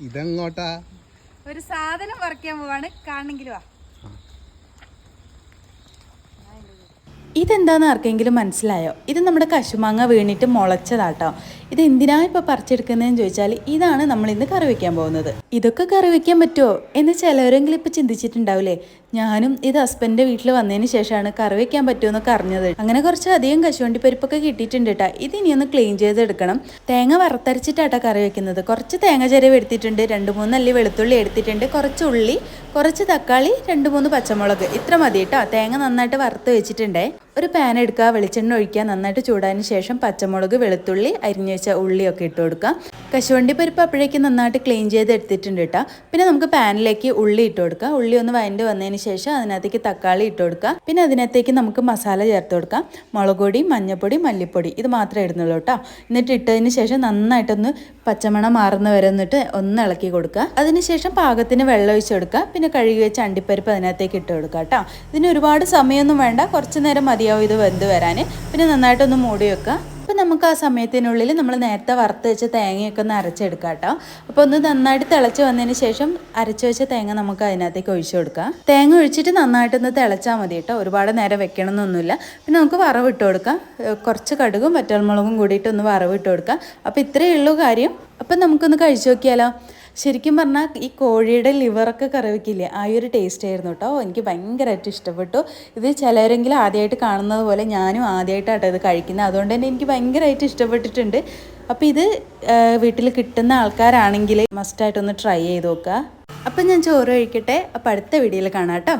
ഇതെങ്ങോട്ടാ? ഒരു സാധനം പറിക്കാൻ പോവാണ്. കാണെങ്കിലും വാ. ഇതെന്താന്ന് ആർക്കെങ്കിലും മനസ്സിലായോ? ഇത് നമ്മുടെ കശുമാങ്ങ വീണിട്ട് മുളച്ചതാട്ടോ. ഇത് എന്തിനാ ഇപ്പോൾ പറിച്ചെടുക്കുന്നതെന്ന് ചോദിച്ചാൽ ഇതാണ് നമ്മൾ ഇന്ന് കറി വെക്കാൻ പോകുന്നത്. ഇതൊക്കെ കറി വെക്കാൻ പറ്റുമോ എന്ന് ചിലവരെങ്കിലും ഇപ്പോൾ ചിന്തിച്ചിട്ടുണ്ടാവില്ലേ? ഞാനും ഇത് ഹസ്ബൻഡിന്റെ വീട്ടിൽ വന്നതിന് ശേഷമാണ് കറി വെക്കാൻ പറ്റുമെന്നൊക്കെ അറിഞ്ഞത്. അങ്ങനെ കുറച്ച് അധികം കശുവണ്ടി പരിപ്പൊക്കെ കിട്ടിയിട്ടുണ്ട് കേട്ടോ ഇത് ഇനിയൊന്ന് ക്ലീൻ ചെയ്തെടുക്കണം. തേങ്ങ വറുത്തരച്ചിട്ടാട്ടോ കറി വെക്കുന്നത്. കുറച്ച് തേങ്ങ ചിരവ് എടുത്തിട്ടുണ്ട്. രണ്ട് മൂന്ന് അല്ലി വെളുത്തുള്ളി എടുത്തിട്ടുണ്ട്. കുറച്ച് ഉള്ളി കുറച്ച് തക്കാളി രണ്ട് മൂന്ന് പച്ചമുളക്. ഇത്ര മതി കേട്ടോ തേങ്ങ നന്നായിട്ട് വറുത്ത് വെച്ചിട്ടുണ്ടേ. ഒരു പാൻ എടുക്കുക വെളിച്ചെണ്ണ ഒഴിക്കുക നന്നായിട്ട് ചൂടാതിന് ശേഷം പച്ചമുളക് വെളുത്തുള്ളി അരിഞ്ഞു വെച്ച ഉള്ളിയൊക്കെ ഇട്ട് കൊടുക്കുക. കശുവണ്ടി പരിപ്പ് അപ്പോഴേക്കും നന്നായിട്ട് ക്ലീൻ ചെയ്ത് എടുത്തിട്ടുണ്ട് കേട്ടോ പിന്നെ നമുക്ക് പാനിലേക്ക് ഉള്ളി ഇട്ട് കൊടുക്കുക. ഉള്ളി ഒന്ന് വഴണ്ട് വന്നതിന് ശേഷം അതിനകത്തേക്ക് തക്കാളി ഇട്ട് കൊടുക്കുക. പിന്നെ അതിനകത്തേക്ക് നമുക്ക് മസാല ചേർത്ത് കൊടുക്കാം മുളക് പൊടി മഞ്ഞൾപ്പൊടി മല്ലിപ്പൊടി ഇത് മാത്രമേ ഇടുന്നുള്ളൂ കേട്ടോ എന്നിട്ട് ഇട്ടതിന് ശേഷം നന്നായിട്ടൊന്ന് പച്ചമണം മാറുന്ന വരെ എന്നിട്ട് ഒന്ന് ഇളക്കി കൊടുക്കുക. അതിനുശേഷം പാകത്തിന് വെള്ളം ഒഴിച്ച് കൊടുക്കുക. പിന്നെ കഴുകി വെച്ച അണ്ടിപ്പരിപ്പ് അതിനകത്തേക്ക് ഇട്ട് കൊടുക്കുക കേട്ടോ ഇതിന് ഒരുപാട് സമയമൊന്നും വേണ്ട. കുറച്ച് നേരം മതിയാവും ഇത് വെന്ത് വരാൻ പിന്നെ നന്നായിട്ടൊന്ന് മൂടി വെക്കുക. അപ്പോൾ നമുക്ക് ആ സമയത്തിനുള്ളിൽ നമ്മൾ നേരത്തെ വറുത്ത് വെച്ച തേങ്ങയൊക്കെ ഒന്ന് അരച്ചെടുക്കാം കേട്ടോ. അപ്പോൾ ഒന്ന് നന്നായിട്ട് തിളച്ച് വന്നതിന് ശേഷം അരച്ച് വെച്ച തേങ്ങ നമുക്ക് അതിനകത്തേക്ക് ഒഴിച്ചു കൊടുക്കാം. തേങ്ങ ഒഴിച്ചിട്ട് നന്നായിട്ടൊന്ന് തിളച്ചാൽ മതി കേട്ടോ. ഒരുപാട് നേരം വെക്കണമെന്നൊന്നുമില്ല പിന്നെ നമുക്ക് വറവ് ഇട്ട് കൊടുക്കാം. കുറച്ച് കടുകും വറ്റൽമുളകും കൂടിയിട്ട് ഒന്ന് വറവ് ഇട്ട് കൊടുക്കാം. അപ്പോൾ ഇത്രയേ ഉള്ളൂ കാര്യം. അപ്പം നമുക്കൊന്ന് കഴിച്ചു നോക്കിയാലോ? ശരിക്കും പറഞ്ഞാൽ ഈ കോഴിയുടെ ലിവറൊക്കെ കറി വയ്ക്കില്ലേ ആ ഒരു ടേസ്റ്റ് ആയിരുന്നു കേട്ടോ എനിക്ക് ഭയങ്കരമായിട്ട് ഇഷ്ടപ്പെട്ടു. ഇത് ചിലരെങ്കിലും ആദ്യമായിട്ട് കാണുന്നത് പോലെ ഞാനും ആദ്യമായിട്ടാട്ടോ ഇത് കഴിക്കുന്നത്. അതുകൊണ്ട് തന്നെ എനിക്ക് ഭയങ്കരമായിട്ട് ഇഷ്ടപ്പെട്ടിട്ടുണ്ട്. അപ്പോൾ ഇത് വീട്ടിൽ കിട്ടുന്ന ആൾക്കാരാണെങ്കിൽ മസ്റ്റായിട്ടൊന്ന് ട്രൈ ചെയ്ത് നോക്കുക. അപ്പം ഞാൻ ചോറ് കഴിക്കട്ടെ. അപ്പോൾ അടുത്ത വീഡിയോയിൽ കാണാം കേട്ടോ